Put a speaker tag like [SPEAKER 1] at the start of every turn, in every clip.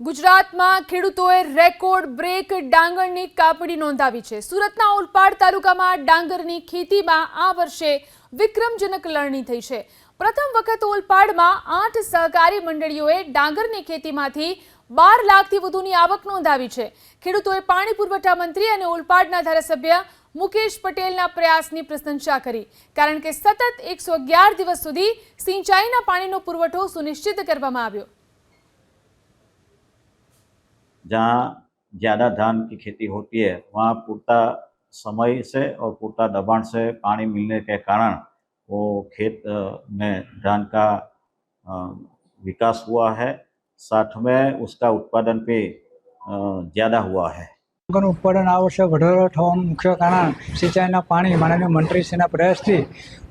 [SPEAKER 1] ગુજરાતમાં ખેડૂતોએ record break ડાંગરની કાપણી નોંધાવી છે સુરતના ઓલપાડ તાલુકામાં ડાંગરની ખેતીમાં આ વર્ષે વિક્રમજનક લણણી થઈ છે પ્રથમ વખત ઓલપાડમાં આઠ સહકારી મંડળીઓએ ડાંગરની ખેતીમાંથી બાર લાખથી વધુની આવક નોંધાવી છે ખેડૂતોએ પાણી પુરવઠા મંત્રી અને ઓલપાડના ધારાસભ્ય મુકેશ પટેલના પ્રયાસની પ્રશંસા કરી કારણ કે સતત એકસો દિવસ સુધી સિંચાઈના પાણીનો પુરવઠો સુનિશ્ચિત કરવામાં આવ્યો
[SPEAKER 2] जहाँ ज़्यादा धान की खेती होती है वहाँ पूर्ता समय से और पूर्ता दबाण से पानी मिलने के कारण वो खेत में धान का विकास हुआ है साथ में उसका उत्पादन भी ज़्यादा हुआ है
[SPEAKER 3] નો ઉત્પાદન આવશ્યક ઘઢર ઠામ મુખ્ય કાના સિંચાઈના પાણી માનની મંત્રીઓના પ્રયાસથી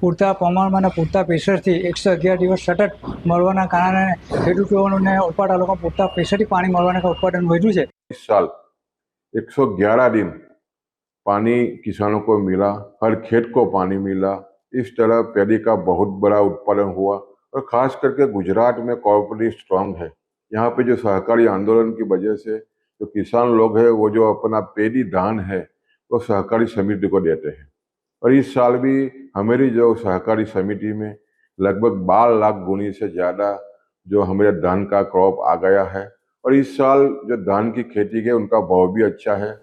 [SPEAKER 3] પુરતા પ્રમાણમાં પુરતા પ્રેશરથી 111 દિવસ સતત મરવાના કાનાને ખેડૂતોઓને ઉત્પાદન પુરતા પ્રેશરથી પાણી મળવાને ઉત્પાદન થઈયું છે
[SPEAKER 4] 111 દિન પાણી કિસાનોને મળા દરેક ખેતકો પાણી મળા ਇਸ طرح પેડીકા બહુત બરા ઉત્પાદન ہوا અને ખાસ કરકે ગુજરાત મે કોર્પોરેટલી સ્ટ્રોંગ હે યહા પે જો સહકારી આંદોલન કી वजह સે जो किसान लोग हैं वो जो अपना पेड़ी धान है वो तो सहकारी समिति को देते हैं और इस साल भी हमारी जो सहकारी समिति में लगभग बारह लाख गुनी से ज़्यादा जो हमारे धान का क्रॉप आ गया है और इस साल जो धान की खेती के उनका भाव भी अच्छा है